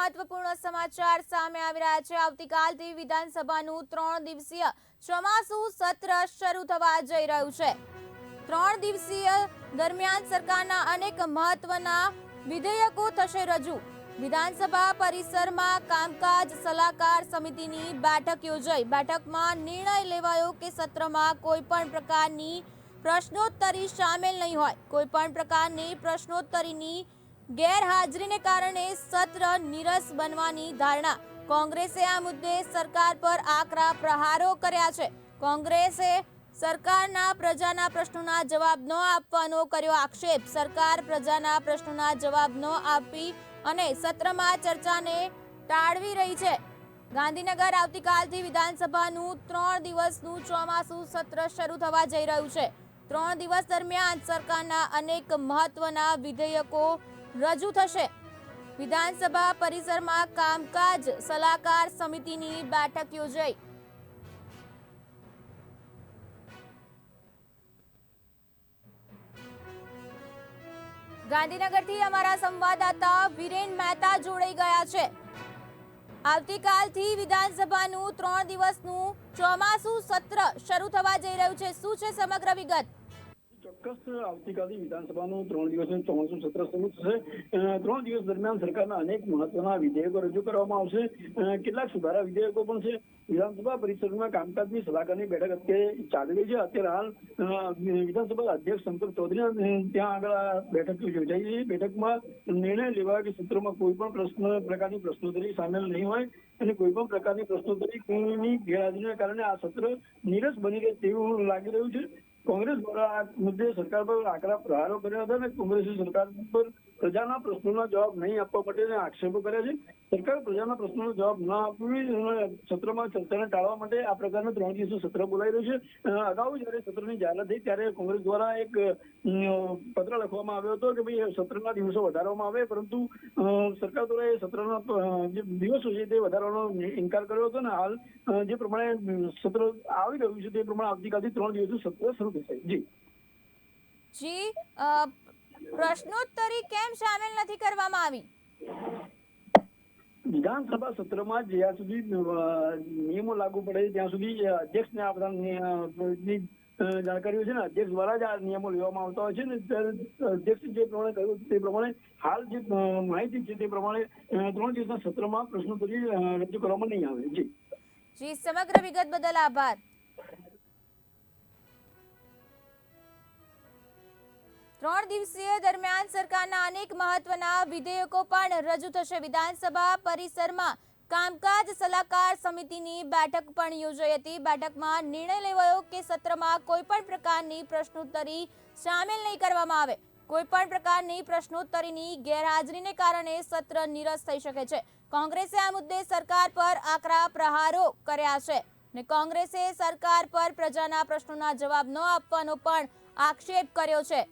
મહત્વપૂર્ણ સમાચાર સામે આવી રહ્યા છે. આવતીકાલથી વિધાનસભાનું ત્રણ દિવસીય ચોમાસુ સત્ર શરૂ થવા જઈ રહ્યું છે. ત્રણ દિવસીય દરમિયાન સરકારના અનેક મહત્વના વિધેયકો થશે રજૂ. વિધાનસભા પરિસરમાં કામકાજ સલાહકાર સમિતિની બેઠક યોજાઈ. બેઠકમાં નિર્ણય લેવાયો કે સત્રમાં કોઈ પણ પ્રકારની પ્રશ્નોત્તરી સામેલ નહીં હોય. કોઈ પણ પ્રકારની પ્રશ્નોત્તરીની ગેરહાજરીને કારણે સત્ર નીરસ બનવાની ધારણા. કોંગ્રેસે આ મુદ્દે સરકાર પર આકરા પ્રહારો કર્યા છે. કોંગ્રેસે સરકારના પ્રજાના પ્રશ્નોના જવાબ ન આપવાનો કર્યો આક્ષેપ. સરકાર પ્રજાના પ્રશ્નોના જવાબ ન આપી અને સત્રમાં ચર્ચાને ટાળવી રહી છે. ગાંધીનગર આવતીકાલથી વિધાનસભાનું ત્રણ દિવસનું ચોમાસું સત્ર શરૂ થવા જઈ રહ્યું છે. ત્રણ દિવસ દરમિયાન સરકારના અનેક મહત્વના વિધેયકો રજૂ થશે. વિધાનસભા પરિસરમાં કામકાજ સલાહકાર સમિતિની બેઠક યોજાઈ. ગાંધીનગરથી અમારા સંવાદદાતા વિરેન મહેતા જોડાઈ ગયા છે. આવતીકાલથી વિધાનસભાનું ત્રણ દિવસનું ચોમાસું સત્ર શરૂ થવા જઈ રહ્યું છે. શું છે સમગ્ર વિગત? ચોક્કસ આવતીકાલથી વિધાનસભાનું ત્રણ દિવસનું ચોમાસું સત્ર શરૂ થશે. ત્રણ દિવસ દરમિયાન સરકારના અનેક મહત્વના વિધેયકો રજૂ કરવામાં આવશે. કેટલાક સુધારા વિધેયકો પણ છે. વિધાનસભા પરિષદમાં કામકાજની સલાહકારની બેઠક અત્યારે ચાલી રહી છે. અત્યારે હાલ વિધાનસભા અધ્યક્ષ શંકર ચૌધરી ત્યાં આગળ આ બેઠક યોજાઈ છે. બેઠકમાં નિર્ણય લેવા કે સત્રમાં કોઈ પણ પ્રશ્ન, પ્રકારની પ્રશ્નોત્તરી સામેલ નહીં હોય અને કોઈ પણ પ્રકારની પ્રશ્નોત્તરીની ગેરહાજરીના કારણે આ સત્ર નીરસ બની રહે તેવું લાગી રહ્યું છે. કોંગ્રેસ દ્વારા આ મુદ્દે સરકાર પર આકરા પ્રહારો કર્યા હતા ને કોંગ્રેસ સરકાર પર પ્રજાના પ્રશ્નોના જવાબ નહીં આપવા માટે આક્ષેપો કર્યા છે. સરકાર પ્રજાના પ્રશ્નોનો જવાબ ન આપવી સત્રમાં ચર્ચાને ટાળવા માટે આ પ્રકારનું ત્રણ દિવસનું સત્ર બોલાવી રહ્યું છે. અગાઉ જ્યારે સત્રની જાહેરાત થઈ ત્યારે કોંગ્રેસ દ્વારા એક પત્ર લખવામાં આવ્યો હતો કે ભાઈ, સત્રના દિવસો વધારવામાં આવે, પરંતુ સરકાર દ્વારા એ સત્રના જે દિવસો છે તે વધારવાનો ઇનકાર કર્યો હતો ને હાલ જે પ્રમાણે સત્ર આવી રહ્યું છે તે પ્રમાણે આવતીકાલથી ત્રણ દિવસનું સત્ર શરૂ થશે. જી. જી પ્રશ્નોત્તરી કેમ સામેલ નથી કરવામાં આવી? વિધાનસભા સત્રમાં જ્યાં સુધી નિયમો લાગુ પડે ત્યાં સુધી અધ્યક્ષને આ બધા જાણકારીઓ છે ને અધ્યક્ષ દ્વારા જ આ નિયમો લેવામાં આવતા હોય છે ને અધ્યક્ષ જે પ્રમાણે કહ્યું તે પ્રમાણે હાલ જે માહિતી છે તે પ્રમાણે ત્રણ દિવસના સત્રમાં પ્રશ્નોત્તરી રજૂ કરવામાં નહીં આવે. જી. જી સમગ્ર વિગત બદલ આભાર. ત્રણ દિવસીય દરમિયાન સરકારના અનેક મહત્વના વિધેયકો પણ રજૂ થશે. વિધાનસભા પરિસરમાં કામકાજ સલાહકાર સમિતિની બેઠક પણ યોજાઈ હતી. બેઠકમાં નિર્ણય લેવાયો કે સત્રમાં કોઈ પણ પ્રકારની પ્રશ્નોત્તરી સામેલ નહીં કરવામાં આવે. કોઈ પણ પ્રકારની પ્રશ્નોત્તરીની ગેરહાજરીને કારણે સત્ર નિરસ્ત થઈ શકે છે. કોંગ્રેસે આ મુદ્દે સરકાર પર આકરા પ્રહારો કર્યા છે ને કોંગ્રેસે સરકાર પર પ્રજાના પ્રશ્નોના જવાબ ન આપવાનો પણ આક્ષેપ કર્યો છે.